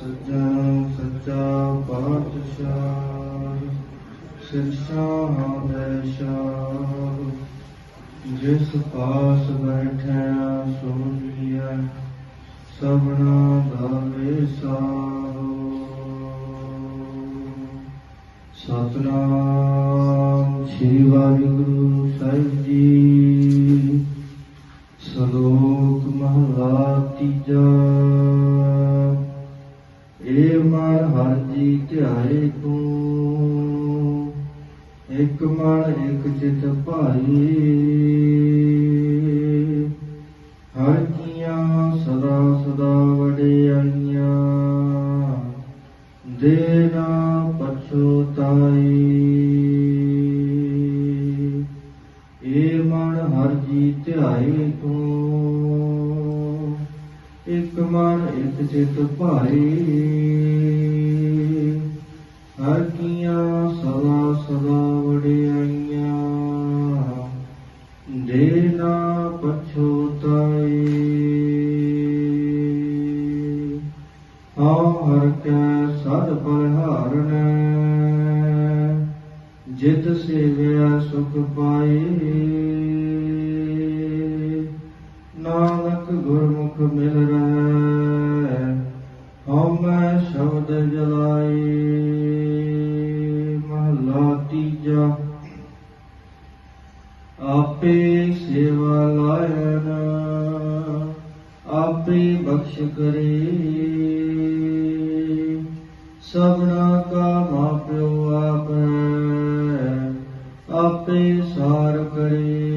ਸੱਚਾ ਸੱਚਾ ਪਾਤਸ਼ਾਹ, ਸਿਰਸ਼ਾਂ ਦੇਸ਼ਾਂ ਜਿਸ ਪਾਸ ਬੈਠਿਆ ਸੋਈਐ ਸਭਨਾ ਦਾ ਵੇਸਾਹੋ ਸਤਨਾਮ ਸ੍ਰੀ ਵਾਹਿਗੁਰੂ। ਮਨ ਹਰ ਜੀ ਧਿਆਏ ਤੂੰ। ਇਕ ਮਨ ਇਕ ਚਿਤ ਭਾਈ। ਹਰ ਕੀਆਂ ਸਦਾ ਸਦਾ ਵਡਿਆਈਆਂ। ਦੇ ਨਾ ਪਛੋਤਾਈ ਏ ਮਨ ਹਰ ਜੀ ਧਿਆਏ ਤੂੰ। ਇਕ ਮਨ ਇਕ ਚਿਤ ਭਾਈ ਹਰ ਕੀਆਂ ਸਦਾ ਸਦਾ ਵਡਿਆਈਆਂ, ਦੇ ਨਾ ਪਛੋਤਾਈ ਹਉ ਹਰ ਕੈ ਸਦ ਪਰਹਾਰਨੈ ਜਿਤ ਸੇਵਿਆ ਸੁਖ ਪਾਈ ਆਪੇ ਸੇਵਾ ਲਾਇਨ, ਆਪੇ ਬਖਸ਼ ਕਰੇ। ਸਭਨਾ ਕਾ ਮਾਪਿਓ ਆਪੈ, ਆਪੇ ਸਾਰ ਕਰੇ।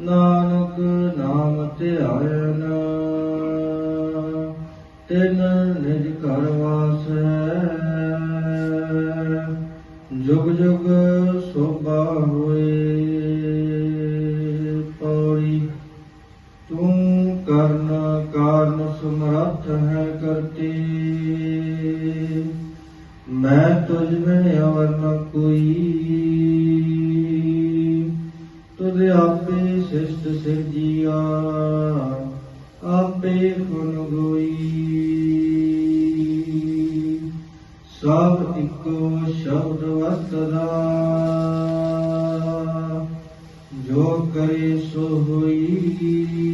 ਨਾਨਕ ਨਾਮ ਧਿਆਇਨ, ਤਿਨ ਨਿਜ ਘਰ ਵਾਸੈ। ਜੁਗ ਜੁਗ ਤੂੰ ਕਰਨ ਕਾਰਨ ਸਮਰੱਥ ਹੈ ਕਰਤੇ। ਮੈਂ ਤੁਝ ਬਿਨ ਅਵਰ ਨ ਕੋਈ। ਤੁਧ ਆਪੇ ਸਿਸ਼ਟ ਸਿਰਜੀਆ, ਆਪੇ ਗੁਣ ਗੋਈ ਸਭ ਇੱਕੋ ਸ਼ਬਦ ਵਸਦਾ ਜੋ ਕਰੇ ਸੋ ਹੋਈ।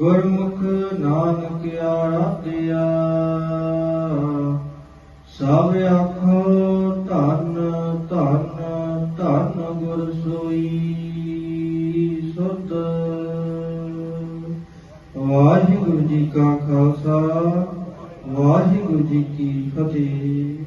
ਗੁਰਮੁਖ ਨਾਨਕ ਆਰਾਧਿਆ। ਸਭ ਆਖੋ ਧੰਨ ਧੰਨ ਧੰਨ ਗੁਰ ਸੋਈ ਸੁਧ। ਵਾਹਿਗੁਰੂ ਜੀ ਕਾ ਖਾਲਸਾ, ਵਾਹਿਗੁਰੂ ਜੀ ਕੀ ਫਤਿਹ।